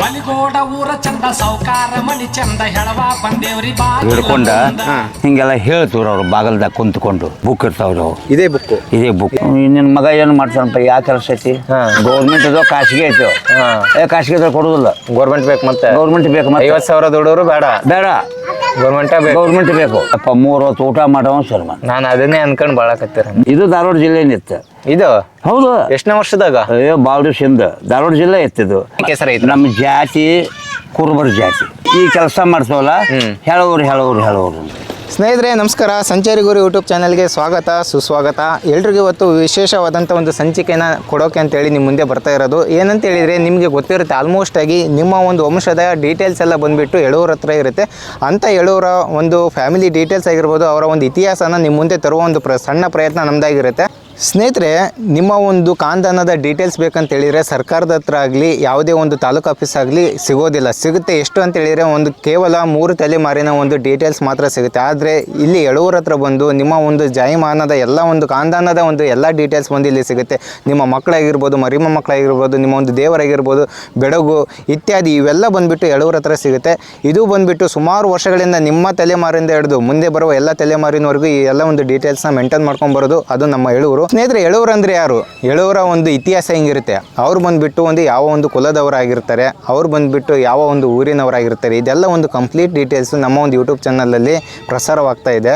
ಮಲಿಗೋಡ ಊರ ಚಂದ ಸೌಕಾರ ಮಣಿ ಚಂದ ಹೆಳವ ಬಂದೇವ್ರಿ ಬಾ ಹಿಡ್ಕೊಂಡ ಹಿಂಗೆಲ್ಲ ಹೇಳ್ತೀವ್ರ ಅವ್ರು ಬಾಗಲ್ದಾಗ ಕುಂತ್ಕೊಂಡು ಬುಕ್ ಇರ್ತಾವ್ರಿ ಅವು ಇದೇ ಬುಕ್ ಇದೇ ಬುಕ್ ನಿನ್ನ ಮಗ ಏನು ಮಾಡ್ತಾನಪ್ಪ ಯಾವ ಕೆಲಸ ಐತಿ? ಗೌರ್ಮೆಂಟ್ ಅದು ಖಾಸಗಿ ಐತಿ ಏ ಖಾಸಗಿ ಅದ್ರ ಕೊಡುದಿಲ್ಲ. ಗೌರ್ಮೆಂಟ್ ಬೇಕು ಮತ್ತೆ. ಗೌರ್ಮೆಂಟ್ ಬೇಕು ಮತ್ತೆ. ಐವತ್ ಸಾವಿರ ದುಡೋರು ಬೇಡ. ಬೇಡ. ಗೌರ್ಮೆಂಟ್ ಬೇಕು. ಗೌರ್ಮೆಂಟ್ ಬೇಕು. ಅಪ್ಪ ಮೂರು ಹೊತ್ತು ಊಟ ಮಾಡವ ಶರ್ಮ ನಾನು ಅದನ್ನೇ ಅನ್ಕೊಂಡ್ ಬಾಳಕತ್ತೀರ. ಇದು ಧಾರವಾಡ ಜಿಲ್ಲೆ ಇತ್ತು ಇದು? ಹೌದು. ಎಷ್ಟನೇ ವರ್ಷದಾಗ? ಅಯ್ಯೋ ಭಾಳ ದಿವಸದಿಂದ ಧಾರವಾಡ ಜಿಲ್ಲೆ ಇತ್ತಿದ್ದು ಹೆಸರು ಐತಿ ನಮ್ಮ ಜಾತಿ ಕುರುಬರ ಜಾತಿ. ಈ ಕೆಲಸ ಮಾಡ್ಸೋಲ್ಲ? ಹೇಳೋರು ಹೇಳೋರು ಹೇಳೋರು ಸ್ನೇಹಿತರೆ, ನಮಸ್ಕಾರ. ಸಂಚಾರಿ ಗುರು ಯೂಟ್ಯೂಬ್ ಚಾನಲ್ಗೆ ಸ್ವಾಗತ, ಸುಸ್ವಾಗತ. ಎಲ್ರಿಗೂ ಇವತ್ತು ವಿಶೇಷವಾದಂಥ ಒಂದು ಸಂಚಿಕೆನ ಕೊಡೋಕೆ ಅಂತೇಳಿ ನಿಮ್ಮ ಮುಂದೆ ಬರ್ತಾ ಇರೋದು. ಏನಂತ ಹೇಳಿದರೆ, ನಿಮಗೆ ಗೊತ್ತಿರುತ್ತೆ ಆಲ್ಮೋಸ್ಟ್ ಆಗಿ ನಿಮ್ಮ ಒಂದು ವಂಶದ ಡೀಟೇಲ್ಸ್ ಎಲ್ಲ ಬಂದುಬಿಟ್ಟು ಎಳೂರ ಹತ್ರ ಇರುತ್ತೆ. ಅಂಥ ಎಳೂರ ಒಂದು ಫ್ಯಾಮಿಲಿ ಡೀಟೇಲ್ಸ್ ಆಗಿರ್ಬೋದು, ಅವರ ಒಂದು ಇತಿಹಾಸನ ನಿಮ್ಮ ಮುಂದೆ ತರುವ ಒಂದು ಸಣ್ಣ ಪ್ರಯತ್ನ ನಮ್ಮದಾಗಿರುತ್ತೆ ಸ್ನೇಹಿತರೆ, ನಿಮ್ಮ ಒಂದು ಕಾಂದಾನದ ಡೀಟೇಲ್ಸ್ ಬೇಕಂತ ಹೇಳಿದರೆ ಸರ್ಕಾರದ ಹತ್ರ ಆಗಲಿ, ಯಾವುದೇ ಒಂದು ತಾಲೂಕು ಆಫೀಸ್ ಆಗಲಿ ಸಿಗೋದಿಲ್ಲ. ಸಿಗುತ್ತೆ ಎಷ್ಟು ಅಂತ ಹೇಳಿದರೆ ಒಂದು ಕೇವಲ ಮೂರು ತಲೆಮಾರಿನ ಒಂದು ಡೀಟೇಲ್ಸ್ ಮಾತ್ರ ಸಿಗುತ್ತೆ. ಆದರೆ ಇಲ್ಲಿ ಎಳುವರ ಹತ್ರ ಬಂದು ನಿಮ್ಮ ಒಂದು ಜಾಯಿಮಾನದ ಎಲ್ಲ ಒಂದು ಕಾಂದಾನದ ಒಂದು ಎಲ್ಲ ಡೀಟೇಲ್ಸ್ ಬಂದು ಇಲ್ಲಿ ಸಿಗುತ್ತೆ. ನಿಮ್ಮ ಮಕ್ಕಳಾಗಿರ್ಬೋದು, ಮರಿಮ ಮಕ್ಕಳಾಗಿರ್ಬೋದು, ನಿಮ್ಮ ಒಂದು ದೇವರಾಗಿರ್ಬೋದು, ಬೆಡಗು ಇತ್ಯಾದಿ ಇವೆಲ್ಲ ಬಂದುಬಿಟ್ಟು ಎಳುವರ ಹತ್ರ ಸಿಗುತ್ತೆ. ಇದು ಬಂದುಬಿಟ್ಟು ಸುಮಾರು ವರ್ಷಗಳಿಂದ ನಿಮ್ಮ ತಲೆಮಾರಿಂದ ಹಿಡಿದು ಮುಂದೆ ಬರುವ ಎಲ್ಲ ತಲೆಮಾರಿನವರೆಗೂ ಈ ಎಲ್ಲ ಒಂದು ಡೀಟೇಲ್ಸ್ನ ಮೇಂಟೈನ್ ಮಾಡ್ಕೊಂಡು ಬರೋದು ಅದು ನಮ್ಮ ಎಳೂರು ಸ್ನೇಹಿತರೆ ಎಳೂರು ಅಂದರೆ ಯಾರು? ಎಳೂರ ಒಂದು ಇತಿಹಾಸ ಹೆಂಗಿರುತ್ತೆ? ಅವ್ರು ಬಂದುಬಿಟ್ಟು ಒಂದು ಯಾವ ಒಂದು ಕುಲದವರಾಗಿರ್ತಾರೆ ಅವ್ರು ಬಂದುಬಿಟ್ಟು ಯಾವ ಒಂದು ಊರಿನವರಾಗಿರ್ತಾರೆ ಇದೆಲ್ಲ ಒಂದು ಕಂಪ್ಲೀಟ್ ಡೀಟೇಲ್ಸು ನಮ್ಮ ಒಂದು ಯೂಟ್ಯೂಬ್ ಚಾನಲಲ್ಲಿ ಪ್ರಸಾರವಾಗ್ತಾ ಇದೆ.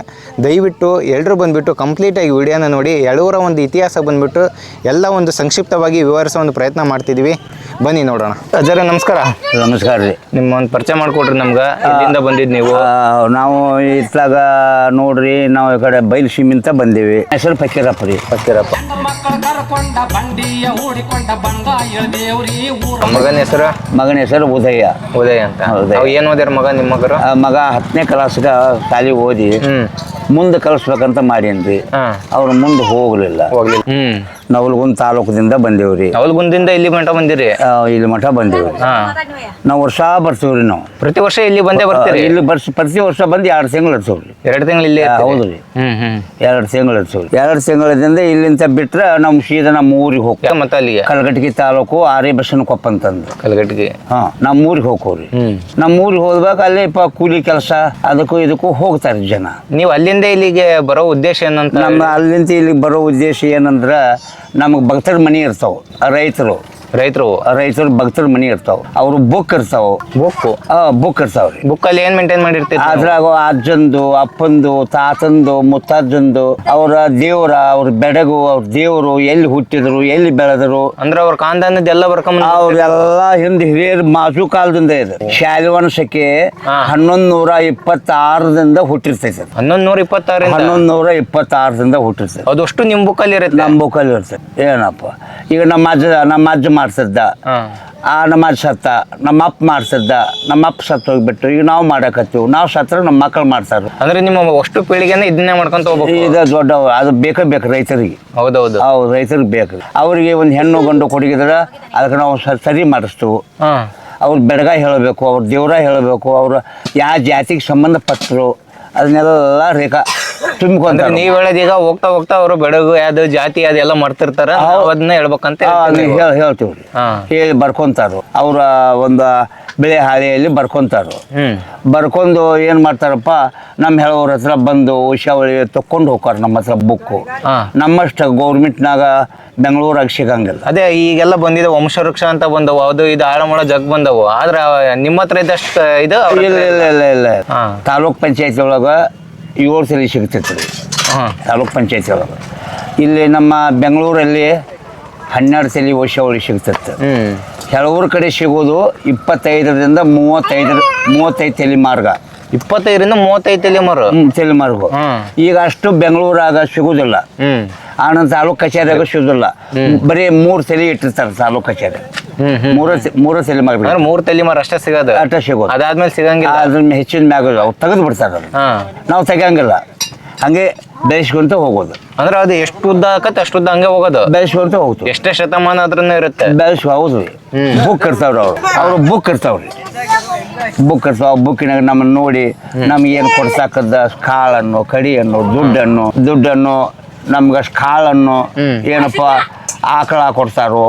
ದಯವಿಟ್ಟು ಎಲ್ಲರೂ ಬಂದುಬಿಟ್ಟು ಕಂಪ್ಲೀಟಾಗಿ ವಿಡಿಯೋನ ನೋಡಿ ಎಳೂರ ಒಂದು ಇತಿಹಾಸ ಬಂದುಬಿಟ್ಟು ಎಲ್ಲ ಒಂದು ಸಂಕ್ಷಿಪ್ತವಾಗಿ ವಿವರಿಸೋ ಒಂದು ಪ್ರಯತ್ನ ಮಾಡ್ತಿದ್ದೀವಿ ಬನ್ನಿ ನೋಡೋಣ. ಅಜರ ನಮಸ್ಕಾರ. ನಮಸ್ಕಾರ ರೀ. ನಿಮ್ಮ ಒಂದು ಪರಿಚಯ ಮಾಡಿಕೊಡ್ರಿ ನಮ್ಗೆ. ಇಲ್ಲಿಂದ ಬಂದಿದ್ದು ನೀವು? ನಾವು ಇತ್ಲಾಗ ನೋಡ್ರಿ ನಾವು ಈ ಕಡೆ ಬೈಲ್ ಸೀಮಿಂತ ಬಂದೀವಿ. ಹೆಸರು ಫಕೀರಪ್ಪ ರೀ. ಊರ ಮಗನ ಹೆಸರು? ಮಗನ ಹೆಸರು ಉದಯ. ಉದಯ ಅಂತ. ಏನ್ ಓದ್ಯಾರ ಮಗ ನಿಮ್ಮ ಮಗರು? ಆ ಮಗ ಹತ್ತನೇ ಕ್ಲಾಸ್ಗ ಶಾಲಿ ಓದಿ ಹ್ಮ್. ಮುಂದೆ ಕಲಿಸ್ಬೇಕಂತ ಮಾಡೇನ್ರಿ. ಅವ್ರ ಮುಂದೆ ಹೋಗ್ಲಿಲ್ಲ. ಹ್ಮ್. ನವಲ್ಗುಂದ್ ತಾಲೂಕದಿಂದ ಬಂದೇವ್ರಿ. ಅವಲ್ಗುಂದಿಂದ ಇಲ್ಲಿ ಮಠ ಬಂದಿರಿ? ಆ, ಇಲ್ಲಿ ಮಠ ಬಂದೇವ್ರಿ. ನಾವು ವರ್ಷ ಬರ್ತೀವ್ರಿ ನಾವು. ಪ್ರತಿ ವರ್ಷ ಇಲ್ಲಿ ಬಂದೇ ಬರ್ತೀರಿ? ಇಲ್ಲಿ ಬರ್ಸ್ ಪ್ರತಿ ವರ್ಷ ಬಂದು ಎರಡು ತಿಂಗಳು ಇರ್ತೀವ್ರಿ ಎರಡು ತಿಂಗಳು ಇಲ್ಲಿ ಹೌದ್ರಿ. ಹ್ಮ್ ಹ್ಮ್. ಎರಡು ತಿಂಗಳು ಇರ್ತೀವ್ರಿ ಎರಡು ತಿಂಗಳಿಂದ ಇಲ್ಲಿಂದ ಬಿಟ್ರೆ ನಮ್ಮ ಸೀದಾ ನಮ್ಮ ಊರಿಗೆ ಹೋಗ್ತೇವೆ. ಮತ್ತೆ ಅಲ್ಲಿಗೆ? ಕಲಘಟಗಿ ತಾಲೂಕು ಆರ್ಯ ಕಲಗಟ್ಟಿಗೆ ಹಾ ನಮ್ಮ ಊರಿಗೆ ಹೋಗ್ಕೋರಿ. ಹ್ಮ್. ನಮ್ಮ ಊರಿಗೆ ಹೋದ್ಬೇಕು ಅಲ್ಲಿ ಪ ಕೂಲಿ ಕೆಲಸ ಅದಕ್ಕೂ ಇದಕ್ಕೂ ಹೋಗ್ತಾರೆ ಜನ. ನೀವು ಅಲ್ಲಿಂದ ಇಲ್ಲಿಗೆ ಬರೋ ಉದ್ದೇಶ ಏನಂತ ನಮ್ಮ ಅಲ್ಲಿಂದ ಇಲ್ಲಿಗೆ ಬರೋ ಉದ್ದೇಶ ಏನಂದ್ರೆ ನಮಗೆ ಭಕ್ತರ ಮನೆ ಇರ್ತಾವೆ, ರೈತರು. ರೈತರು ರೈತರು ಭಕ್ತರ ಮನಿ ಇರ್ತಾವ. ಅವರು ಬುಕ್ ಇರ್ತಾವ ಬುಕ್ಕು? ಬುಕ್ ಇರ್ತಾವ್ರಿ ಬುಕ್ ಅಲ್ಲಿ ಏನ್ ಮೇಂಟೈನ್ ಮಾಡಿರ್ತೀರಿ? ಅದ್ರಾಗ ಅಜ್ಜಂದು ಅಪ್ಪಂದು ತಾತಂದು ಮುತ್ತಜ್ಜಂದು ಅವರ ದೇವರ ಅವ್ರ ಬೆಡಗು ಅವ್ರ ದೇವರು ಎಲ್ಲಿ ಹುಟ್ಟಿದ್ರು ಎಲ್ಲಿ ಬೆಳೆದ್ರು. ಅಂದ್ರೆ ಅವ್ರ ಕಾಂದಾನದ ಎಲ್ಲ ಬರ್ಕೊಂಡ್ ಅವ್ರೆಲ್ಲ ಹಿಂದೆ ಹಿರಿಯರ ಮಾಜು ಕಾಲದಿಂದ ಇದೆ. ಶಾಲೆ ವಂಶಕ್ಕೆ ಹನ್ನೊಂದು ನೂರ ಇಪ್ಪತ್ತಾರದಿಂದ ಹುಟ್ಟಿರ್ತೈತೆ. ಹನ್ನೊಂದ್ ನೂರ ಇಪ್ಪತ್ತಾರ ಹನ್ನೊಂದು ನೂರ ಇಪ್ಪತ್ತಾರದಿಂದ ಹುಟ್ಟಿರ್ತೈತೆ ಅದಷ್ಟು ನಿಮ್ ಬುಕ್ ಅಲ್ಲಿ ಇರುತ್ತೆ? ನಮ್ಮ ಬುಕ್ಕಲ್ಲಿ ಇರ್ತೈತಿ. ಏನಪ್ಪ? ಈಗ ನಮ್ಮ ಅಜ್ಜ ನಮ್ಮ ಅಜ್ಜ ಮಾಡ್ತಿದ್ದ ಆ ನಮ್ಮ ಅಜ್ಜ ಸತ್ತ ನಮ್ಮ ಅಪ್ಪ ಮಾಡ್ತಿದ್ದ ನಮ್ಮ ಅಪ್ಪ ಸತ್ತು ಹೋಗ್ಬಿಟ್ಟು ಈಗ ನಾವು ಮಾಡಕತ್ತೀವಿ ನಾವು ಸತ್ರ ನಮ್ಮ ಮಕ್ಕಳು ಮಾಡ್ತಾರೆ ಅಂದ್ರೆ ನಿಮ್ಮ ಅಷ್ಟು ಪೀಳಿಗೆನ ಇದನ್ನೇ ಮಾಡ್ಕೊಂತ ಹೋಗ್ಬೇಕು. ಈಗ ದೊಡ್ಡ ಅದು ಬೇಕೇ ಬೇಕು ರೈತರಿಗೆ. ಹೌದೌದು. ಹೌದು ರೈತರಿಗೆ ಬೇಕು. ಅವರಿಗೆ ಒಂದು ಹೆಣ್ಣು ಗಂಡು ಕೊಡಗಿದ್ರೆ ಅದಕ್ಕೆ ನಾವು ಸರಿ ಮಾಡಿಸ್ತೀವಿ. ಅವ್ರ ಬೆಡಗ ಹೇಳಬೇಕು ಅವ್ರ ದೇವ್ರ ಹೇಳಬೇಕು ಅವರು ಯಾವ ಜಾತಿಗೆ ಸಂಬಂಧಪಟ್ಟರು ಅದನ್ನೆಲ್ಲ ರೇಖಾ ಅಂದ್ರೆ ತುಂಬಿಕೊಂಡ್ರೆ ನೀವ್ ಹೇಳೋದ್ ಈಗ ಹೋಗ್ತಾ ಹೋಗ್ತಾ ಅವರು ಬೆಡಗು ಯಾವ್ದು ಜಾತಿ ಅದೆಲ್ಲ ಮಾಡ್ತಿರ್ತಾರ ನಾವ್ ಅದನ್ನ ಹೇಳ್ಬೇಕಂತ ಹೇಳ್ತೀವಿ ರೀ ಹಾ. ಹೇಳಿ ಬರ್ಕೊಂತಾರು. ಅವರ ಒಂದು ಬೆಳೆ ಹಾಳೆಯಲ್ಲಿ ಬರ್ಕೊಂತಾರು. ಹ್ಮ್. ಬರ್ಕೊಂಡು ಏನು ಮಾಡ್ತಾರಪ್ಪ ನಮ್ಮ ಹೇಳೋರ ಹತ್ರ ಬಂದು ಉಷಾವಳಿ ತಕೊಂಡು ಹೋಗ್ತಾರೆ ನಮ್ಮ ಹತ್ರ ಬುಕ್ಕು. ನಮ್ಮಷ್ಟ ನಮ್ಮಷ್ಟು ಗೌರ್ಮೆಂಟ್ನಾಗ ಬೆಂಗಳೂರಾಗ ಸಿಗಂಗಿಲ್ಲ. ಅದೇ ಈಗೆಲ್ಲ ಬಂದಿದೆ ವಂಶವೃಕ್ಷ ಅಂತ ಬಂದವು ಅದು ಇದು ಆರಾಮ ಜಗ್ ಬಂದವು. ಆದ್ರೆ ನಿಮ್ಮ ಹತ್ರ ಇದ್ದಷ್ಟು ಇದು ಅವ್ರ ಇಲ್ಲ ಇಲ್ಲ ಇಲ್ಲ ಇಲ್ಲ. ಹಾ. ತಾಲೂಕ್ ಪಂಚಾಯತಿ ಒಳಗೆ ಏಳು ಸಲ ಸಿಗ್ತೈತೆ ರೀ. ಹಾ. ತಾಲೂಕ್ ಪಂಚಾಯತಿ ಒಳಗೆ. ಇಲ್ಲಿ ನಮ್ಮ ಬೆಂಗಳೂರಲ್ಲಿ ಹನ್ನೆರಡು ಸಲ ವರ್ಷವಳಿ ಸಿಗ್ತೈತೆ. ಹ್ಮ್. ಕೆಲವ್ರ ಕಡೆ ಸಿಗೋದು ಇಪ್ಪತ್ತೈದರಿಂದ ಮೂವತ್ತೈದರ ಮೂವತ್ತೈದು ತಲೆ ಮಾರ್ಗ. ಇಪ್ಪತ್ತೈದರಿಂದ ಮೂವತ್ತೈದು ತಲೆಮಾರು. ತಲೆಮಾರು ಹ್ಮ್, ಈಗ ಅಷ್ಟು ಬೆಂಗಳೂರಾಗ ಸಿಗೋದಿಲ್ಲ. ಆನ ಆನಂದ್ ತಾಲೂಕ್ ಕಚೇರಿಯಾಗ ಸಿಗುದಿಲ್ಲ. ಬರೀ ಮೂರು ತಲೆ ಇಟ್ಟಿರ್ತಾರೆ ತಾಲೂಕ್ ಕಚೇರಿ. ಮೂರ ಮೂರ ತಲೆ ಮಾರ್ಗ ಅಂದ್ರೆ ಮೂರ್ ತಲೆಮಾರು ಮರ ಅಷ್ಟೇ ಸಿಗೋದು. ಅಷ್ಟೇ ಸಿಗೋದು. ಅದಾದ್ಮೇಲೆ ಸಿಗಂಗಿಲ್ಲ. ಅದ್ರ ಹೆಚ್ಚಿನ ಮ್ಯಾಗ ಅವ್ರು ತೆಗೆದು ಬಿಡ್ತಾರೆ ನಾವು ತೆಗಿಯಂಗಿಲ್ಲ. ಹಂಗೆ ಬೆಳೆಸ್ಕೊಂತ ಹೋಗೋದು. ಅಂದ್ರೆ ಅದು ಎಷ್ಟು ಉದ್ದ ಆಕತ್ತೆ ಅಷ್ಟು ಉದ್ದ ಹಂಗೆ ಹೋಗೋದು. ಬೆಳೆಸ್ಕೊಂತ ಹೋಗ್ತೀವಿ ಎಷ್ಟೇ ಶತಮಾನ ಅದ್ರನ್ನ ಇರುತ್ತೆ. ಬೆಳೆಸ್ ಹೌದು. ಬುಕ್ ಇರ್ತಾವ್ರಿ ಅವ್ರು. ಅವ್ರು ಬುಕ್ ಇರ್ತಾವ್ರಿ ಬುಕ್ ಆ ಬುಕ್ಕಿನಾಗ ನಮ್ಮನ್ನ ನೋಡಿ ನಮ್ಗೆ ಏನು ಕೊಡ್ಸಾಕದ ಕಾಳನ್ನು ಕಡಿಯನ್ನು ದುಡ್ಡನ್ನು ದುಡ್ಡನ್ನು ನಮ್ಗಷ್ಟು ಕಾಳನ್ನು. ಏನಪ್ಪ ಆಕಳ ಕೊಡ್ತಾರೋ.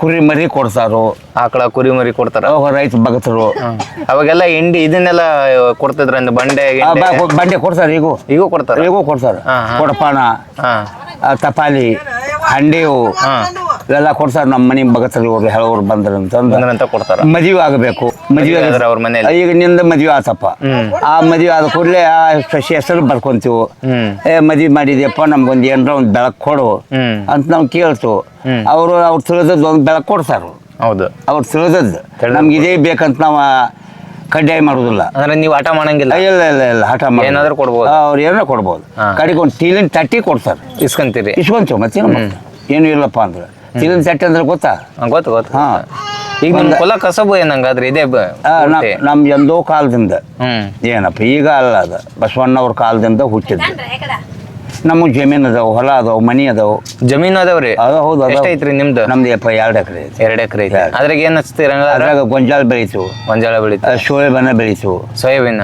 ಕುರಿ ಮರಿ ಕೊಡ್ತಾರೋ ಆಕಳ ಕುರಿ ಮರಿ ಕೊಡ್ತಾರ ರೈತ ಭಗತರು ಅವಾಗೆಲ್ಲ ಹಿಂಡಿ ಇದನ್ನೆಲ್ಲ ಕೊಡ್ತಿದ್ರ ಬಂಡೆ ಬಂಡೆ ಕೊಡ್ತಾರೆ ಈಗೂ? ಈಗೂ ಕೊಡ್ತಾರ? ಈಗೂ ಕೊಡ್ತಾರೆ. ಕೊಡಪಾನ ತಪಾಲಿ ಹಂಡಿವು ಇವೆಲ್ಲ ಕೊಡ್ತಾರೆ. ನಮ್ಮ ಮನೆ ಭಗತರು ಇವ್ರು ಹೇಳೋರು ಬಂದ್ರು ಅಂತಂದು ಅಂತ ಕೊಡ್ತಾರ. ಮದುವೆ ಆಗಬೇಕು. ಮದುವೆ ಆದ್ರೆ ಅವ್ರ ಮನೇಲಿ? ಈಗ ನಿಂದ ಮದುವೆ ಆತಪ್ಪ. ಆ ಮದುವೆ ಆದ ಕೂಡಲೇ ಆ ಶಶಿ ಹೆಸರು ಬರ್ಕೊಂತೀವಿ. ಏ ಮದುವೆ ಮಾಡಿದ್ಯಪ್ಪ ನಮ್ಗೊಂದು ಏನರ ಒಂದು ಬೆಳಕು ಕೊಡು ಅಂತ ನಾವು ಕೇಳ್ತು. ಅವರು ಅವ್ರು ತಿಳಿದದ್ದು ಒಂದು ಬೆಳಕು ಕೊಡ್ತಾರೆ. ಹೌದು. ಅವ್ರು ತಿಳಿದದ್ದು. ನಮ್ಗೆ ಇದೇ ಬೇಕಂತ ನಾವು ಕಡ್ಡಾಯ ಮಾಡೋದಿಲ್ಲ. ಅಂದ್ರೆ ನೀವು ಹಠ ಮಾಡಂಗಿಲ್ಲ? ಇಲ್ಲ ಇಲ್ಲ ಇಲ್ಲ ಹಠ ಮಾಡಿ ಏನಾದ್ರೂ ಕೊಡ್ಬೋದು. ಅವ್ರು ಏನಾರ ಕೊಡ್ಬೋದು. ಕಡೆಗೆ ಒಂದು ಟೀಲಿನ ತಟ್ಟಿ ಕೊಡ್ತಾರೆ. ಇಸ್ಕೊಂತೀರಿ. ಇಸ್ಕೊಂತೀವಿ ಮತ್ತೇನು ಏನು ಇಲ್ಲಪ್ಪ ಅಂದ್ರೆ. ಟೀಲಿನ ಸೆಟ್ ಅಂದ್ರೆ ಗೊತ್ತಾ? ಗೊತ್ತು ಗೊತ್ತು. ಹಾ. ಈಗ ನಮ್ಮ ಕೊಲ್ಲ ಕುಲ ಕಸಬು ಏನಂಗಾದ್ರೆ ಇದೇ ನಮ್-? ಎಂದೋ ಕಾಲದಿಂದ. ಹ್ಮ್. ಏನಪ್ಪ ಈಗ ಅಲ್ಲ ಅದು. ಬಸವಣ್ಣವ್ರ ಕಾಲದಿಂದ ಹುಟ್ಟಿದ್ದು. ನಮಗೆ ಜಮೀನ್ ಅದಾವು ಹೊಲ ಅದಾವು ಮನಿ ಅದಾವು. ಜಮೀನು ಅದಾವ್ರಿ? ಅದ ಹೌದು. ಎಷ್ಟೈತ್ರಿ ನಿಮ್ದು? ನಮ್ದು ಎಪ್ಪ ಎರಡು ಎಕರೆ ಐತಿ. ಎರಡ್ ಎಕರೆ ಐತಿ. ಎರಡು. ಅದ್ರಾಗ ಏನ್ ಹಚ್ತೀರ ಅದ್ರಾಗ ಗೊಂಜಾಳ ಬೆಳೀತು ಗೊಂಜಾಳ ಬೆಳೀತು ಸೋಯಾಬೀನ? ಬೆಳೀತು ಸೋಯಾಬೀನ್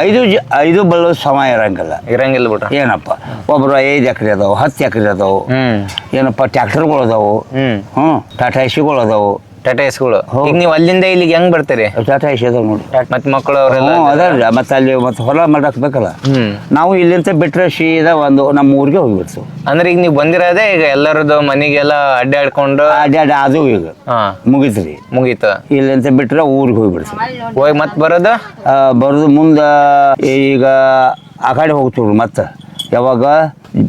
ಐದು ಜ ಐದು ಬಳ್ಳು ಸಮ ಇರಂಗಿಲ್ಲ. ಇರಂಗಿಲ್ಲ ಬಿಟ್ರ ಏನಪ್ಪ? ಒಬ್ರು ಐದು ಎಕರೆ ಅದಾವು ಹತ್ತು ಎಕರೆ ಅದಾವು. ಹ್ಮ್. ಏನಪ್ಪ ಟ್ಯಾಕ್ಟರ್ಗಳು ಅದಾವು. ಹ್ಮ್. ಹ್ಞೂ ಟಾಟಾ ಎಸಿಗಳು ಅದಾವು. ಟಾಟಾ ಎಸ್ಗಳು. ಈಗ ನೀವು ಅಲ್ಲಿಂದ ಇಲ್ಲಿಗೆ ಹೆಂಗ್ ಬರ್ತೀರಿ? ಟಾಟಾ ಎಸ್ ಅದಾವ ನೋಡಿ ಮತ್ ಮಕ್ಕಳು ಅವರೆಲ್ಲ ಹ್ಞೂ ಮತ್ತೆ ಅಲ್ಲಿ ಮತ್ತೆ ಹೊಲ ಮಾಡಕ್ ಬೇಕಲ್ಲ? ಹ್ಮ್. ನಾವು ಇಲ್ಲಿಂದ ಬಿಟ್ರೆ ಸೀದಾ ಒಂದು ನಮ್ಮ ಊರಿಗೆ ಹೋಗ್ಬಿಡ್ತು ಅಂದ್ರೆ ಈಗ ನೀವು ಬಂದಿರೋದೆ ಈಗ ಎಲ್ಲರದ್ದು ಮನೆಗೆಲ್ಲ ಅಡ್ಡಾಡ್ಕೊಂಡು ಅಡ್ಡಾಡ ಅದು ಈಗ. ಹಾ. ಮುಗಿತ್ರಿ ಮುಗೀತು. ಇಲ್ಲಿಂದ ಬಿಟ್ರೆ ಊರಿಗೆ ಹೋಗ್ಬಿಡ್ತು ಹೋಗಿ ಮತ್ ಬರೋದು? ಬರೋದು ಮುಂದೆ ಈಗ ಆ ಕಡೆ ಹೋಗ್ತೀವಿ ಮತ್ತೆ. ಯಾವಾಗ?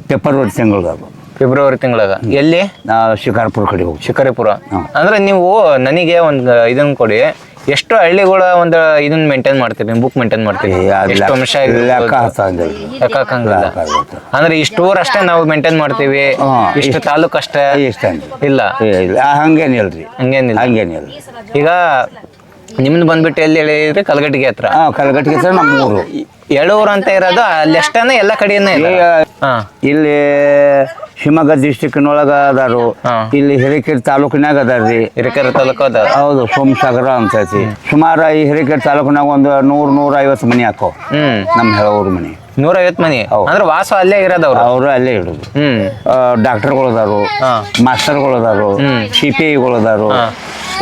ಪೆಪ್ಪರ್ ಫೆಬ್ರವರಿ ತಿಂಗಳದಾಗ ಫೆಬ್ರವರಿ ತಿಂಗಳಾಗ. ಎಲ್ಲಿ? ಶಿಕಾರ್ಪುರ ಕಡೆ ಹೋಗಿ ಶಿಕಾರಿಪುರ? ಅಂದ್ರೆ ನೀವು ನನಗೆ ಒಂದು ಇದನ್ನ ಕೊಡಿ. ಎಷ್ಟು ಹಳ್ಳಿಗಳ ಒಂದು ಇದನ್ನ ಮೇಂಟೈನ್ ಮಾಡ್ತೀರಿ ಬುಕ್ ಮೇಂಟೈನ್ ಮಾಡ್ತೀರಿ. ಎಷ್ಟು ಅಂಶ ಲೆಕ್ಕ ಹಾಕಂಗಿಲ್ಲ ಅಂದ್ರೆ ಇಷ್ಟು ಊರ್ ಅಷ್ಟೇ ನಾವು ಮೇಂಟೈನ್ ಮಾಡ್ತೀವಿ. ಇಷ್ಟು ತಾಲೂಕ್ ಅಷ್ಟೇ. ಇಲ್ಲ. ಹಂಗೇನಿಲ್ರಿ ಹಂಗೇನಿಲ್ಲ ಹಂಗೇನಿಲ್ಲ. ಈಗ ನಿಮ್ದು ಬಂದ್ಬಿಟ್ಟು ಎಲ್ಲಿ ಹೇಳಿದ್ರೆ? ಕಲಗಟ್ಟಿಗೆ ಹತ್ರ. ಕಲಗಟ್ಟಿಗೆ ಸರ್ ನಮ್ಮ ಊರು. ಎಳೂರು ಅಂತ ಇರೋದು ಅಲ್ಲಿ ಅಷ್ಟೇನೆ ಎಲ್ಲ ಕಡೆಯೇ ಇಲ್ಲಿ ಶಿವಮೊಗ್ಗ ಡಿಸ್ಟಿಕ್ನೊಳಗ ಅದಾರು. ಇಲ್ಲಿ ಹಿರೇಕೆರೆ ತಾಲೂಕಿನಾಗ ಅದಾರಿ ಹಿರೇಕೆರೆ ತಾಲೂಕು ಅದ ಹೌದು ಸೋಮಸಾಗರ ಅಂತ ಐತಿ ಸುಮಾರು ಈ ಹಿರೇಕೆರೆ ತಾಲೂಕಿನಾಗ ಒಂದು ನೂರು ನೂರ ಐವತ್ತು ಮನಿ ಹಾಕೋ. ನಮ್ಮ ಹೇಳೋರು ಮನಿ. ನೂರೈವತ್ತು ಮನಿ? ಹೌದು. ಅಂದ್ರೆ ವಾಸ ಅಲ್ಲೇ ಇರೋದವ್ರು? ಅವರು ಅಲ್ಲೇ ಇಡೋದು ಹ್ಮ್. ಡಾಕ್ಟರ್ಗಳು ಅದಾರು. ಮಾಸ್ಟರ್ಗಳು ಅದಾರು. C P ಐಗಳು ಅದಾರು.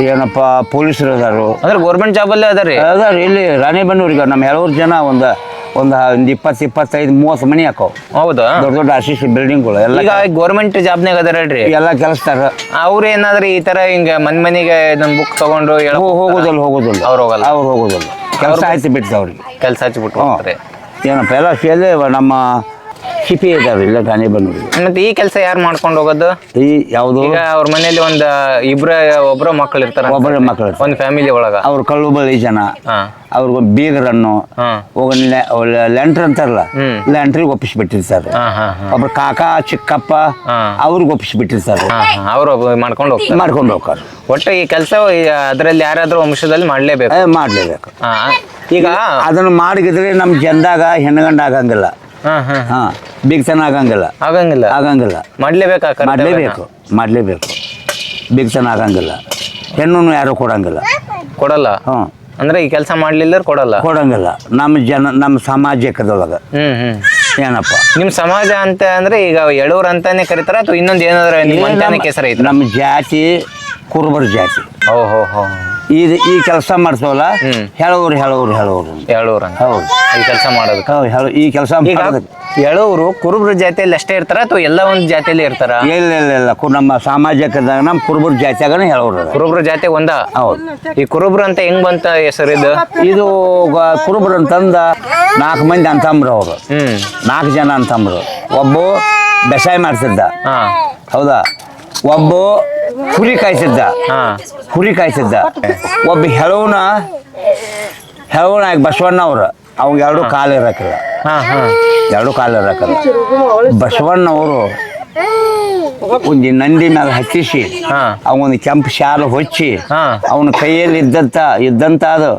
ಏನಪ್ಪ ಪೊಲೀಸರು ಅದಾರು. ಅಂದ್ರೆ ಗೌರ್ಮೆಂಟ್ ಜಾಬ್ ಅಲ್ಲೇ ಅದಾರಿ ಅದಾರು ಇಲ್ಲಿ ರಾಣೆಬೆನ್ನೂರಿಗೆ ನಮ್ಮ ಹೇಳೋರು ಜನ ಒಂದು ಒಂದು ಒಂದು ಇಪ್ಪತ್ತು ಇಪ್ಪತ್ತೈದು ಮೂವತ್ತು ಮನಿ ಹಾಕೋ. ಹೌದಾ? ದೊಡ್ಡ ದೊಡ್ಡ ಆರ್ ಸಿ ಸಿ ಬಿಲ್ಡಿಂಗ್ಗಳು ಎಲ್ಲ ಈಗ ಗೌರ್ಮೆಂಟ್ ಜಾಬ್ನಾಗ ಅದಾರಲ್ರಿ ಎಲ್ಲ ಕೆಲಸದಾರ ಅವ್ರು ಏನಾದ್ರೂ ಈ ತರ ಹಿಂಗ ಮನ್ ಮನಿಗೆ ನಮ್ಮ ಬುಕ್ ತಗೊಂಡು ಹೇಳೋ ಹೋ- ಹೋಗೋದಿಲ್ಲ ಹೋಗೋದಿಲ್ಲ. ಅವ್ರು ಹೋಗಲ್ಲ. ಅವ್ರು ಹೋಗೋದಿಲ್ಲ. ಕೆಲಸ ಆಯ್ತು ಬಿಟ್ಟು ಅವ್ರಿಗೆ ಕೆಲಸ ಹಚ್ಬಿಟ್ಟು ಬಿಟ್ಟು ಏನಪ್ಪ ಎಲ್ಲ ಸೇಲೆ ನಮ್ಮ ಸಿಪಿ ಇದಾವೆ ಇಲ್ಲ ರಾಣೆಬೆನ್ನೂರಿಗೆ ಮತ್ತೆ ಈ ಕೆಲಸ ಯಾರು ಮಾಡ್ಕೊಂಡು ಹೋಗೋದು? ಈ ಯಾವುದು? ಈಗ ಅವ್ರ ಮನೇಲಿ ಒಂದ್ ಇಬ್ರ ಒಬ್ರ ಮಕ್ಕಳು ಇರ್ತಾರ ಒಬ್ಬರ ಮಕ್ಕಳು ಒಂದ್ ಫ್ಯಾಮಿಲಿ ಒಳಗ. ಅವ್ರ ಕಳ್ಳು ಬಳಿ ಜನ. ಅವ್ರಿಗೆ ಬೀಗರನ್ನು. ಹೋಗ ಲೆಂಟ್ರ್ ಅಂತಾರಲ್ಲ. ಲೆಂಟ್ರಿಗೆ ಒಪ್ಪಿಸ್ಬಿಟ್ಟಿರ್ತಾರೆ ಒಬ್ರು ಕಾಕ ಚಿಕ್ಕಪ್ಪ. ಅವ್ರಿಗೆ ಒಪ್ಪಿಸ್ಬಿಟ್ಟಿರ್ತಾರೆ ಅವರು ಮಾಡ್ಕೊಂಡು ಹೋಗ್ತಾರೆ. ಮಾಡ್ಕೊಂಡು ಹೋಗ್ತಾರೆ. ಒಟ್ಟು ಈ ಕೆಲಸ ಅದರಲ್ಲಿ ಯಾರಾದ್ರೂ ವಂಶದಲ್ಲಿ ಮಾಡ್ಲೇಬೇಕು. ಮಾಡ್ಲೇಬೇಕು. ಈಗ ಅದನ್ನು ಮಾಡಿದ್ರೆ ನಮ್ಮ ಜನದಾಗ ಹೆಣ್ಣುಗಂಡ ಆಗಂಗಿಲ್ಲ. ಹಾ ಹಾ ಹಾ. ಬೀಗ್ತನ ಆಗಂಗಿಲ್ಲ. ಆಗಂಗಿಲ್ಲ. ಆಗಂಗಿಲ್ಲ. ಮಾಡ್ಲೇಬೇಕಾ ಮಾಡ್ಲೇಬೇಕು ಮಾಡಲೇಬೇಕು. ಬೀಗ್ತನ ಆಗಂಗಿಲ್ಲ. ಹೆಣ್ಣು ಯಾರು ಕೊಡಂಗಿಲ್ಲ. ಕೊಡಲ್ಲ? ಹ್ಞೂ ಅಂದ್ರೆ ಈ ಕೆಲಸ ಮಾಡ್ಲಿಲ್ಲ ಕೊಡಲ್ಲ? ಕೊಡಂಗಿಲ್ಲ. ನಮ್ಮ ಜನ ನಮ್ಮ ಹ್ಮ್ ಏನಪ್ಪ? ನಿಮ್ಮ ಸಮಾಜ ಅಂತ ಅಂದ್ರೆ ಈಗ ಎಳೂರು ಅಂತಾನೆ ಕರೀತಾರ ಅಥವಾ ಇನ್ನೊಂದು ಏನಾದ್ರೂ ನಿಮ್ಮ ಈ ಅಂತಾನೆ ನಮ್ಮ- ಹೆಸರು ಐತೆ ನಮ್ಮ ಜಾತಿ ಕುರುಬರ ಜಾತಿ. ಓಹೋ ಹೋ. ಹೋ ಈ ಕೆಲಸ ಮಾಡ್ಸೋಲ್ಲ? ಹೇಳೋರು ಹೇಳೋರು ಹೇಳೋರು ಹೇಳೋರು ಹೌದು. ಈ ಕೆಲಸ ಮಾಡೋದಕ್ಕೆ. ಹೌದು ಹೇಳು ಈ ಕೆಲಸ ಈಗ ಎಳೂರು ಕುರುಬ್ರ ಜಾತಿಯಲ್ಲಿ ಅಷ್ಟೇ ಇರ್ತಾರ ಅಥವಾ ಎಲ್ಲ ಒಂದು ಜಾತಿಯಲ್ಲಿ ಇರ್ತಾರ? ಇಲ್ಲ ಇಲ್ಲ ಇಲ್ಲ ಕು- ನಮ್ಮ ಸಾಮಾಜಿಕದಾಗ ನಮ್ಮ ಕುರುಬರ ಜಾತಿಯಾಗನೇ ಹೇಳೋರು ಅದ. ಕುರುಬ್ರ ಜಾತಿ ಒಂದ? ಹೌದು. ಈ ಕುರುಬ್ರ ಅಂತ ಹೆಂಗ್ ಬಂತ ಹೆಸರು ಇದು? ಇದು ಗ- ಕುರುಬರು ಅಂತಂದ ನಾಲ್ಕು ಮಂದಿ ಅಂತಂಬ್ರು ಅವರು. ಹ್ಮ್. ನಾಲ್ಕು ಜನ ಅಂತಂಬ್ರು. ಒಬ್ಬ ಬೇಸಾಯ ಮಾಡ್ತಿದ್ದ ಹಾ. ಹೌದಾ? ಒಬ್ಬ ಕುರಿ ಕಾಯಿಸಿದ್ದ. ಹಾ. ಕುರಿ ಕಾಯ್ತಿದ್ದ ಒಬ್ಬ ಹೆಳವನ ಹೆಳವನ ಬಸವಣ್ಣ ಅವ್ರು. ಅವಾಗ ಎರಡು ಕಾಲು ಇರಕ್ಕಿಲ್ಲ ಹಾ ಹಾ. ಎರಡು ಕಾಲು ಇರಕ್ಕಿಲ್ಲ ಬಸವಣ್ಣನವರು ಒಂದು ನಂದಿ ಮೇಲೆ ಹತ್ತಿಸಿ ಹಾ. ಅವನ ಕೆಂಪು ಶಾಲು ಹೊಚ್ಚಿ ಹಾ. ಅವನ ಕೈಯಲ್ಲಿ ಇದ್ದಂತ ಇದ್ದಂತ ಅದು.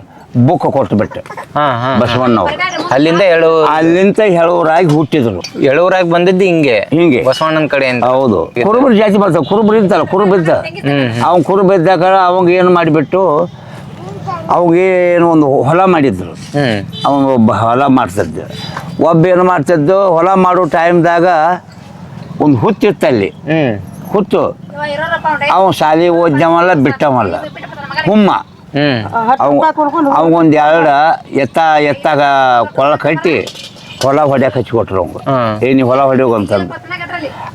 ಬುಕ್ ಕೊಟ್ಬಿಟ್ಟು ಹಾ ಹಾ ಬಸವಣ್ಣವ್ರು. ಅಲ್ಲಿಂದ ಎಳು ಅಲ್ಲಿಂದ ಹೇಳೋರಾಗಿ ಹುಟ್ಟಿದ್ರು. ಎಳೂರಾಗಿ ಬಂದಿದ್ದು ಹಿಂಗೆ. ಹಿಂಗೆ. ಬಸವಣ್ಣನ ಕಡೆ ಅಂತ ಹೌದು ಕುರುಬರು ಜಾತಿ ಬರ್ತಾವ ಕುರುಬರು ಇರ್ತಾರ. ಕುರುಬ ಇದ್ದ ಅವ್ನು ಕುರುಬ ಇದ್ದಾಗ ಅವಂಗ ಏನು ಮಾಡಿಬಿಟ್ಟು ಅವಾಗೇನು ಒಂದು ಹೊಲ ಮಾಡಿದ್ರು. ಅವನು ಒಬ್ಬ ಹೊಲ ಮಾಡ್ತಿದ್ದ. ಒಬ್ಬ ಏನು ಮಾಡ್ತಿದ್ದು ಹೊಲ ಮಾಡೋ ಟೈಮ್ದಾಗ ಒಂದು ಹುತ್ತಿತ್ತಲ್ಲಿ ಇತ್ತಲ್ಲಿ ಹುತ್ತು. ಅವ ಶಾಲೆ ಓದ್ಯವಲ್ಲ ಬಿಟ್ಟವಲ್ಲ. ಹುಮ್ಮ. ಅವಂಗೊಂದು ಎರಡು ಎತ್ತ ಎತ್ತಾಗ ಕೊಳ ಕಟ್ಟಿ ಹೊಲ ಹೊಡ್ಯಾಕ ಹಚ್ಕೊಟ್ರು ಅವಂಗ. ಏನು ಏ ಹೊಲ ಹೊಡ್ಯೋಗ ಅಂತಂದು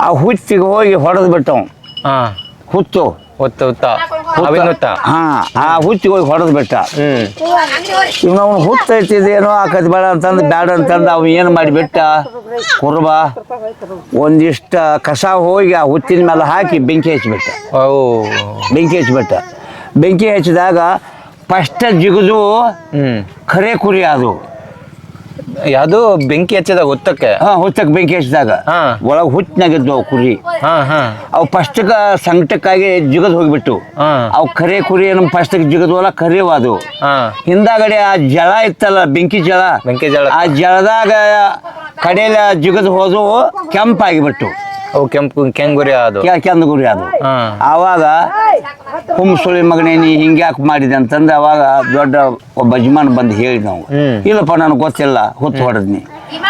ಆ ಹುತ್ತಿಗೆ ಹೋಗಿ ಹೊಡೆದು ಬಿಟ್ಟವ. ಹುಚ್ಚು ಹುತ್ತು. ಹೊತ್ತು ಹೊತ್ತ. ಅವಿನ ಹಾ ಆ ಹುತ್ತಿಗೆ ಹೋಗಿ ಹೊಡೆದು ಬಿಟ್ಟ. ಹ್ಮ್ ಇವ್ ಅವ್ನು ಹುತ್ತೈತಿದೇನೋ ಆಕತ್ ಬೇಡ ಅಂತಂದು ಬೇಡ ಅಂತಂದು ಅವ ಏನು ಮಾಡಿಬಿಟ್ಟ ಕುರ್ಬ. ಒಂದಿಷ್ಟ ಕಸ ಹೋಗಿ ಆ ಹುತ್ತಿನ ಮೇಲೆ ಹಾಕಿ ಬೆಂಕಿ ಹಚ್ಚಿಬಿಟ್ಟ. ಅವು. ಬೆಂಕಿ ಹಚ್ಚಿಬಿಟ್ಟ. ಬೆಂಕಿ ಹಚ್ಚಿದಾಗ ಫಸ್ಟ್ ಜಿಗಿದು ಕರೆ ಖರೆ ಕುರಿ ಅದು. ಯಾವುದು? ಬೆಂಕಿ ಹಚ್ಚಿದಾಗ ಒತ್ತಕ್ಕೆ ಹಾ ಹುತ್ತಕ್ಕೆ ಬೆಂಕಿ ಹಚ್ಚಿದಾಗ. ಒಳಗೆ ಹುಟ್ಟಿನಾಗಿದ್ದು ಅವು ಕುರಿ. ಹಾ ಹಾ. ಅವು ಫಸ್ಟ್ಗೆ ಸಂಕಟಕ್ಕಾಗಿ ಜಿಗದ್ ಹೋಗ್ಬಿಟ್ಟು ಅವು ಕರೆ ಕುರಿ ನಮ್ಮ ಫಸ್ಟ್ಗೆ ಜಿಗದ್ವಲ್ಲ ಖರೇವು ಅದು ಹಿಂದಾಗಡೆ ಆ ಜಳ ಇತ್ತಲ್ಲ ಬೆಂಕಿ ಜಳ. ಬೆಂಕಿ ಜಳ. ಆ ಜಳದಾಗ ಕಡೆಯಲ್ಲಿ ಜಿಗದ್ ಹೋದು ಕೆಂಪಾಗಿಬಿಟ್ಟು ಅವು ಕೆಂಪು ಕೆಂಗುರಿ ಅದು. ಕೆ- ಕೆಂದು ಗುರಿ ಅದು. ಹಾ. ಆವಾಗ ಹುಮ್ ಸುಳಿ ಮಗನೇ ನೀ ಹಿಂಗ್ಯಾಕೆ ಮಾಡಿದೆ ಅಂತಂದು ಅವಾಗ ದೊಡ್ಡ ಒಬ್ಬ ಯಜಮಾನ್ ಬಂದು ಹೇಳಿದ ನಾವು. ಹ್ಮ್. ಇಲ್ಲಪ್ಪ ನನಗೆ ಗೊತ್ತಿಲ್ಲ ಹೊತ್ತು ಹೊಡೆದ್ನಿ.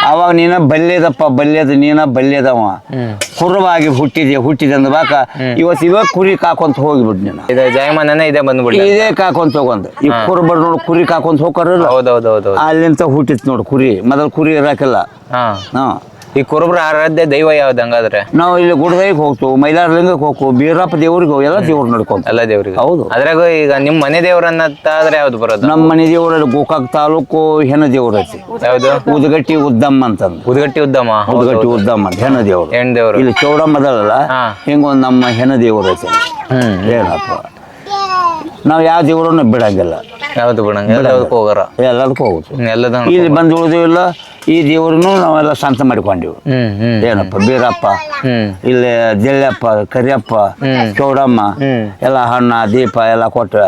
ಅವಾಗ ನೀನ ಬಲ್ಯದಪ್ಪ ಬಲ್ಯದ ನೀನ ಬಲ್ಯದವ. ಹ್ಮ್. ಕುರುವಾಗಿ ಹುಟ್ಟಿದೆ ಹುಟ್ಟಿದೆ ಅಂದಬಾಕ ಇವತ್ತು ಇವಾಗ ಕುರಿ ಕಾಕೊಂತ ಹೋಗಿಬಿಟ್ಟು ನೀನು. ಇದು ಜಯಮಾನನೇ ಇದೆ ಬಂದ್ಬಿಡ್ಲಿ. ಇದೇ ಕಾಕೊಂತ ಹೋಗೊಂದು ಈ ಕುರುಬರ್ ನೋಡು ಕುರಿ ಕಾಕೊಂತ ಹೋಗ್ತಾರಲ್ಲ. ಹೌದೌದೌದು ಅಲ್ಲಿಂತ ಹುಟ್ಟಿತ್ ನೋಡು ಕುರಿ. ಮೊದಲು ಕುರಿ ಇರಾಕಿಲ್ಲ. ಹಾ. ಹಾ. ಈ ಕುರುಬ್ರ ಆರಾಧ್ಯ ದೈವ ಯಾವ್ದು ಹಂಗಾದ್ರೆ? ನಾವು ಇಲ್ಲಿ ಗುಡ್ದೈಗೆ ಹೋಗ್ತೇವೆ ಮೈಲಾರಲಿಂಗಕ್ಕೆ ಹೋಗ್ತೇವೆ ಬೀರಪ್ಪ ದೇವ್ರಿಗೆ ಹೋಗಿ ಎಲ್ಲ ದೇವ್ರು ನೋಡ್ಕೊಂತ ಎಲ್ಲ ದೇವ್ರಿಗೆ. ಹೌದು. ಅದ್ರಾಗ ಈಗ ನಿಮ್ಮ ಮನೆ ದೇವ್ರನ್ನತ್ತಾದ್ರೆ ಯಾವ್ದು ಬರೋದು? ನಮ್ಮ ಮನೆ ದೇವ್ರಲ್ಲಿ ಗೋಕಾಕ್ ತಾಲೂಕು ಹೆಣ ದೇವ್ರ ಐತಿ. ಯಾವ್ದು? ಉದ್ಗಟ್ಟಿ ಉದ್ದಮ್ಮ ಅಂತ ಉದ್ಗಟ್ಟಿ ಉದ್ದಮ ಉದ್ಗಟ್ಟಿ ಉದ್ದಮ್ಮ ಅಂತ ಹೆಣ ದೇವ್ರು. ಹೆಣ್ ದೇವ್ರು. ಇಲ್ಲಿ ಚೌಡಮ್ಮದಲ್ಲ. ಹಿಂಗೊಂದು ನಮ್ಮ ಹೆಣ ದೇವ್ರ ಐತಿ. ಹ್ಮ್. ಏನಪ್ಪ? ನಾವು ಯಾವ ದೇವ್ರನ್ನ ಬಿಡಂಗಿಲ್ಲ. ಯಾವ್ದು ಬಿಡಂಗಿಲ್ಲ ಎಲ್ಲದಕ್ಕೂ ಹೋಗಾರ. ಎಲ್ಲದಕ್ಕೂ ಹೋಗುತ್ತೆ ಇಲ್ಲಿ ಬಂದು ಉಳಿದಿಲ್ಲ ಈ ದೇವ್ರನ್ನು ನಾವೆಲ್ಲ ಶಾಂತ ಮಾಡಿಕೊಂಡೆವು. ಏನಪ್ಪ ಬೀರಪ್ಪ ಇಲ್ಲಿ ಜಲ್ಲಪ್ಪ ಕರಿಯಪ್ಪ ಚೌಡಮ್ಮ. ಎಲ್ಲ ಹಣ್ಣ ದೀಪ ಎಲ್ಲ ಕೊಟ್ಟು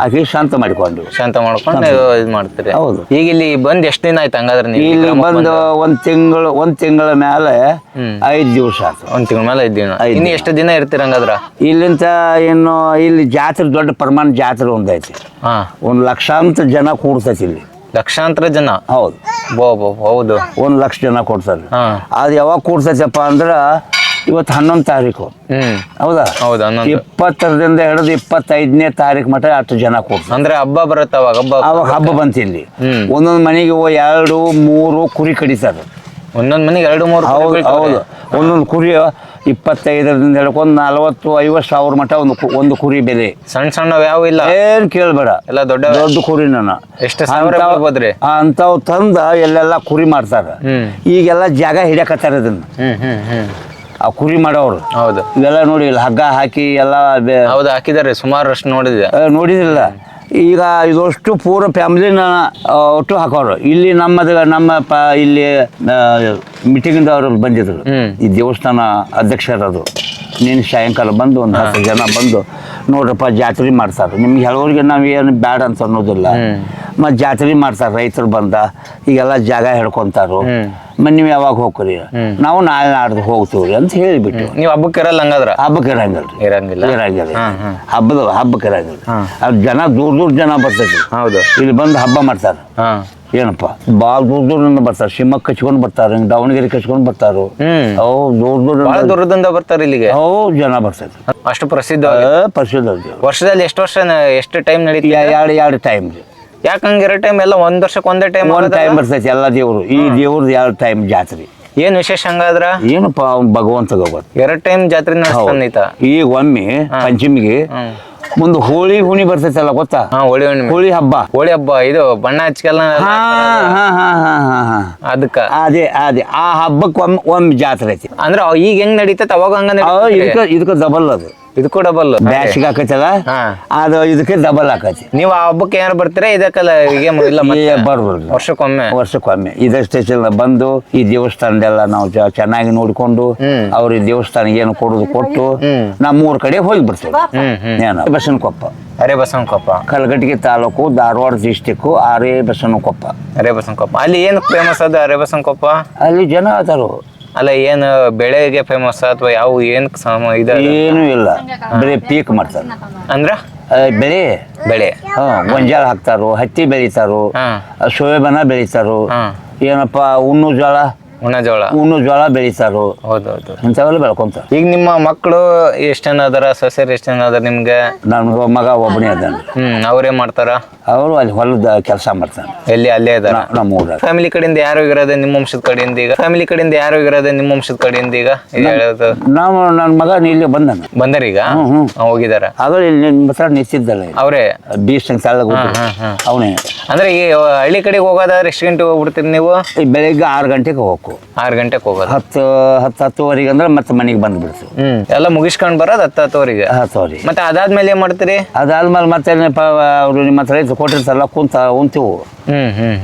ಹಾಕಿ ಶಾಂತ ಸಂತ ಶಾಂತ ಮಾಡ್ಕೊಂಡು ಇದು ಮಾಡ್ತೀರಿ. ಹೌದು. ಈಗ ಇಲ್ಲಿ ಬಂದ್ ಎಷ್ಟು ದಿನ ಆಯ್ತು ಹಂಗಾದ್ರೆ ನೀವು ಇಲ್ಲಿ ಬಂದು ಒಂದ್ ತಿಂಗಳು ಒಂದ್ ತಿಂಗಳ ಮೇಲೆ. ಐದ್ ದಿವಸ ಆಯ್ತು ಒಂದ್ ತಿಂಗಳ ಮೇಲೆ ಐದ್ ದಿನ. ಇನ್ನು. ಎಷ್ಟು ದಿನ ಇರ್ತೀರ ಹಂಗಾದ್ರ? ಇಲ್ಲಿಂದ ಇನ್ನು ಇಲ್ಲಿ ಜಾತ್ರೆ ದೊಡ್ಡ ಪ್ರಮಾಣ ಜಾತ್ರೆ ಒಂದೈತಿ. ಒಂದ್ ಲಕ್ಷಾಂತರ ಜನ ಕೂಡ್ತೈತಿ ಇಲ್ಲಿ. ಲಕ್ಷಾಂತರ ಜನ? ಹೌದು. ಬೋ ಬೋ ಹೌದು. ಒಂದು ಲಕ್ಷ ಜನ ಕೊಡ್ತಾರೆ. ಹಾ. ಅದು ಯಾವಾಗ ಕೂಡ್ತೈತಪ್ಪ ಅಂದ್ರೆ ಇವತ್ತು ಹನ್ನೊಂದು ತಾರೀಕು. ಹ್ಮ್. ಹೌದಾ? ಹೌದು ಹನ್ನೊಂದು. ಇಪ್ಪತ್ತರದಿಂದ ಹಿಡಿದು ಇಪ್ಪತ್ತೈದನೇ ತಾರೀಕು ಮಟ್ಟ ಅಷ್ಟು ಜನ ಕೊಡ್ತಾರೆ. ಅಂದ್ರೆ ಹಬ್ಬ ಬರುತ್ತೆ ಅವಾಗ ಹಬ್ಬ ಅವಾಗ ಹಬ್ಬ ಬಂತು ಇಲ್ಲಿ. ಹ್ಮ್. ಒಂದೊಂದು ಮನೆಗೆ ಓ ಎರಡು ಮೂರು ಕುರಿ ಕಡಿತಾರೆ ಒಂದೊಂದ್ ಮನೆಗೆ ಎರಡು ಮೂರು ಹೌದು ಹೌದು. ಒಂದೊಂದು ಕುರಿ ಇಪ್ಪತ್ತೈದರಿಂದ ಹಿಡ್ಕೊಂಡು ನಲವತ್ತು ಐವತ್ತು ಸಾವಿರ ಮಟ್ಟ ಒಂದು ಕು- ಒಂದು ಕುರಿ ಬೆಲೆ. ಸಣ್ಣ ಸಣ್ಣ ಯಾವ ಇಲ್ಲ. ಏನ್ ಕೇಳಬೇಡ. ಎಲ್ಲ ದೊಡ್ಡ ದೊಡ್ಡ ಕುರಿ ನಾನು ಎಷ್ಟು ಸಾವಿರ ಬೀಳ್ಬೋದ್ರಿ ಅಂಥವು ತಂದ ಎಲ್ಲೆಲ್ಲ ಕುರಿ ಮಾಡ್ತಾರ. ಹ್ಮ್. ಈಗೆಲ್ಲ ಜಾಗ ಹಿಡಿಯಕತ್ತಾರ ಇದನ್ನ ಹ್ಮ್ ಹ್ಮ್ ಹ್ಮ್. ಆ ಕುರಿ ಮಾಡೋರು ಹೌದು. ಇವೆಲ್ಲ ನೋಡಿ ಇಲ್ಲಿ ಹಗ್ಗ ಹಾಕಿ ಎಲ್ಲ ಬೆ- ಹೌದು ಹಾಕಿದಾರೆ ಸುಮಾರು ಅಷ್ಟು ನೋಡಿದೆ. ನೋಡಿದಿಲ್ಲ. ನೋಡಿದ್ರಲ್ಲ ಈಗ ಇದಷ್ಟು ಪೂರ ಫ್ಯಾಮಿಲಿನ ಒಟ್ಟು ಹಾಕೋರು. ಇಲ್ಲಿ ನಮ್ಮದ ನಮ್ಮ ಪ ಇಲ್ಲಿ ಮೀಟಿಂಗಿಂದ ಅವರು ಬಂದಿದ್ರು. ಈ ದೇವಸ್ಥಾನ ಅಧ್ಯಕ್ಷರದು. ನೀನು ಸಾಯಂಕಾಲ ಬಂದು ಒಂದು ಹತ್ತು ಜನ ಬಂದು ನೋಡ್ರಪ್ಪ ಜಾತ್ರೆ ಮಾಡ್ತಾರೆ ನಿಮ್ಗೆ ಹೇಳೋರಿಗೆ ನಾವು ಏನು ಬ್ಯಾಡ ಅಂತ ಅನ್ನೋದಿಲ್ಲ. ಮತ್ತು ಜಾತ್ರೆ ಮಾಡ್ತಾರೆ ರೈತರು ಬಂದ ಈಗೆಲ್ಲ ಜಾಗ ಹಿಡ್ಕೊಂತಾರು. ಮತ್ತು ನೀವು ಯಾವಾಗ ಹೋಗ್ರಿ ನಾವು ನಾಳೆ ನಾಡ್ದು ಹೋಗ್ತೀವ್ರಿ ಅಂತ ಹೇಳಿಬಿಟ್ಟು. ನೀವು ಹಬ್ಬಕ್ಕೆ ಇರಲ್ಲ ಹಂಗಾದ್ರ? ಹಬ್ಬಕ್ಕೆ ಇರಂಗಿಲ್ಲ. ಇರಂಗಿಲ್ಲ. ಇರಂಗಿಲ್ಲ. ಹಬ್ಬದ ಹಬ್ಬಕ್ಕೆ ಇರಂಗಿಲ್ಲ. ಅದು ಜನ ದೂರ ದೂರ ಜನ ಬರ್ತೈತಿ. ಹೌದು. ಇಲ್ಲಿ ಬಂದು ಹಬ್ಬ ಮಾಡ್ತಾರೆ. ಏನಪ್ಪ? ಭಾಳ ದೂರ ದೂರದಿಂದ ಬರ್ತಾರೆ. ಶಿವಮೊಗ್ಗ ಕಚ್ಕೊಂಡು ಬರ್ತಾರೆ ದಾವಣಗೆರೆ ಕಚ್ಕೊಂಡು ಬರ್ತಾರ. ಅವು ದೂರ ದೂರ ದೂರದಿಂದ ಬರ್ತಾರೆ. ಇಲ್ಲಿಗೆ? ಅವು ಜನ ಬರ್ತಾರೆ ಅಷ್ಟು ಪ್ರಸಿದ್ಧ? ಪ್ರಸಿದ್ಧ. ವರ್ಷದಲ್ಲಿ ಎಷ್ಟು ವರ್ಷ ಎಷ್ಟು ಟೈಮ್ ನಡೀತಿ ಎರಡು ಎರಡು ಟೈಮ್ ರೀ. ಯಾಕೆ ಇರೋ ಎರಡು ಟೈಮ್ ಎಲ್ಲ ಒಂದ್ ವರ್ಷಕ್ಕೆ ಒಂದೇ ಟೈಮ್ ಒಂದು ಟೈಮ್ ಬರ್ತೈತಿ ಎಲ್ಲ ದೇವ್ರು. ಈ ದೇವ್ರದ್ದು ಎರಡು ಟೈಮ್ ಜಾತ್ರೆ. ಏನ್ ವಿಶೇಷ ಹಂಗಾದ್ರ? ಏನಪ್ಪ ಅವ್ನು ಭಗವಂತ ಗೊಬ್ಬರ ಎರಡ್ ಟೈಮ್ ಜಾತ್ರೆ ನಡೆಸ್ತಾನೈತ ಈಗ ಒಮ್ಮೆ ಪಂಚಮಿಗೆ ಮುಂದೆ ಹೋಳಿ ಹುಣಿ ಬರ್ತೈತಲ್ಲ ಗೊತ್ತಾ? ಹಾ ಹೋಳಿ ಹುಣ್ಣಿಮೆ. ಹೋಳಿ ಹಬ್ಬ. ಹೋಳಿ ಹಬ್ಬ ಇದು ಬಣ್ಣ ಹಚ್ಕೆಲ್ಲ ಹಾ ಹಾ ಹಾ ಹಾ ಹಾ ಹಾ ಅದಕ್ಕ ಅದೇ ಅದೇ. ಆ ಹಬ್ಬಕ್ಕೆ ಒಮ್ಮೆ ಒಮ್ಮೆ ಜಾತ್ರೆ ಐತಿ. ಅಂದ್ರ ಈಗ ಹೆಂಗ್ ನಡೀತೈತೆ ಅವಾಗ ಹಂಗ. ಇದಕ್ಕೆ ಇದಕ್ಕೆ ಡಬಲ್ ಅದು. ಇದಕ್ಕೂ ಡಬಲ್ ಬ್ಯಾಸಿಗೆ ಹಾಕೈತಲ್ಲ? ಹಾ. ಅದು ಇದಕ್ಕೆ ಡಬಲ್ ಹಾಕೈತಿ. ನೀವು ಆ ಹಬ್ಬಕ್ಕೆ ಏನಾರು ಬರ್ತೀರಾ? ಇದಕ್ಕಲ್ಲ ಈಗ ಇಲ್ಲ ಮತ್ತೆ ಬರ್ಬೋದು. ವರ್ಷಕ್ಕೊಮ್ಮೆ? ವರ್ಷಕ್ಕೊಮ್ಮೆ. ಇದೇ ಸ್ಟೇಷನ್ ಬಂದು ಈ ದೇವಸ್ಥಾನದೆಲ್ಲ ನಾವು ಚ- ಚೆನ್ನಾಗಿ ನೋಡಿಕೊಂಡು ಹ್ಮ್. ಈ ದೇವಸ್ಥಾನ ಏನು ಕೊಡೋದು ಕೊಟ್ಟು ಹ್ಮ್. ನಾವು ಮೂರು ಕಡೆ ಹೋಗಿ ಬರ್ತೇವೆ ಹ್ಮ್ ಹ್ಮ್. ಏನು. ಬಸವನಕೊಪ್ಪ ಅರೆ ಬಸವನಕೊಪ್ಪ ಕಲಗಟ್ಟಿಗೆ ತಾಲೂಕು ಧಾರವಾಡ ಡಿಸ್ಟಿಕ್ಕು ಆರೇ ಬಸವನಕೊಪ್ಪ ಅರೆ ಬಸವನಕೊಪ್ಪ ಅಲ್ಲಿ ಏನು ಫೇಮಸ್ ಅದ ಅರೆ ಬಸವನಕೊಪ್ಪ ಅಲ್ಲಿ ಜನ ಅದಾರು ಅಲ್ಲ ಏನು ಬೆಳೆಗೆ ಫೇಮಸ್ ಅಥವಾ ಯಾವ ಏನ್ ಸಮ ಇದ ಏನೂ ಇಲ್ಲ. ಬರೀ ಪೀಕ್ ಮಾಡ್ತಾರೆ. ಅಂದ್ರ? ಬೆಳೆ. ಬೆಳೆ. ಹಾ ಗೊಂಜಾಳ ಹಾಕ್ತಾರು ಹತ್ತಿ ಬೆಳಿತಾರು ಹಾ. ಸೋಯಾಬನ ಬೆಳಿತಾರು ಏನಪ್ಪ ಉಣ್ಣು ಜೋಳ ಉಣ್ಣ ಜೋಳ. ಉಣ್ಣು ಜೋಳ ಬೆಳಿತಾರು. ಹೌದೌದು. ಇಂಥವೆಲ್ಲ ಬೆಳ್ಕೊಂತಾರ. ಈಗ ನಿಮ್ಮ ಮಕ್ಕಳು ಎಷ್ಟು ಜನ ಅದಾರ ಸೊಸೆರು ಎಷ್ಟು ಜನ ಅದಾರ ನಿಮ್ಗೆ? ನನ್ನ ಮಗ ಒಬ್ಬನೇ ಅದಾನ ಹ್ಮ್ ಅವ್ರೇನ್ ಮಾಡ್ತಾರ? ಅವರು ಅಲ್ಲಿ ಹೊಲದ ಕೆಲಸ ಮಾಡ್ತಾನೆ. ಎಲ್ಲಿ ಅಲ್ಲೇ ಅದಾರ ನಮ್ಮ ಊರ ಫ್ಯಾಮಿಲಿ ಕಡೆಯಿಂದ ಯಾರು ಇರೋದೇ ನಿಮ್ಮ ವಂಶದ ಕಡೆಯಿಂದ ಈಗ? ಫ್ಯಾಮಿಲಿ ಕಡೆಯಿಂದ ಯಾರು ಇರೋದೇ ನಿಮ್ಮ ವಂಶದ ಕಡೆಯಿಂದ ಈಗ? ಈಗ ಹೇಳೋದು. ನಾವು ನನ್ನ ಮಗ ಇಲ್ಲಿ ಬಂದನ. ಬಂದರೀಗ ಹ್ಮ್. ಹೋಗಿದಾರ. ಆಗಲೇ ಇಲ್ಲಿ ನಿಮ್ಮ ಹತ್ರ ನಿಂತಿದ್ದಲ್ಲ ಅವರೇ? ತೆಳ್ಳಗ ಅವನೇ. ಅಂದ್ರೆ ಈ ಹಳ್ಳಿ ಕಡೆಗೆ ಹೋಗೋದಾದ್ರೆ ಎಷ್ಟು ಗಂಟೆ ಹೋಗ್ಬಿಡ್ತೀರಿ ನೀವು? ಈ ಬೆಳಿಗ್ಗೆ ಆರು ಗಂಟೆಗೆ ಹೋಗ್ಬೇಕು. ಆರು ಗಂಟೆಗೆ ಹೋಗೋದು. ಹತ್ತು ಹತ್ತು ಹತ್ತುವರೆಗೆ ಅಂದ್ರೆ ಮತ್ತೆ ಮನೆಗೆ ಬಂದ್ಬಿಡ್ತು. ಹ್ಮ್. ಎಲ್ಲ ಮುಗಿಸ್ಕೊಂಡ್ ಬರೋದು ಹತ್ತು ಹತ್ತುವರೆಗೆ? ಹತ್ತುವರೆಗೆ. ಮತ್ತೆ ಅದಾದ್ಮೇಲೆ ಏನ್ ಮಾಡ್ತೀರಿ? ಅದಾದ್ಮೇಲೆ ಮತ್ತೆ ಏನಪ್ಪ ಅವರು ನಿಮ್ಮ ಹತ್ರ ಕೊಟ್ಟಿರ್ತಾರಲ್ಲ ಕುಂತ ಉಂತೀವು ಹ್ಮ್ ಹ್ಮ್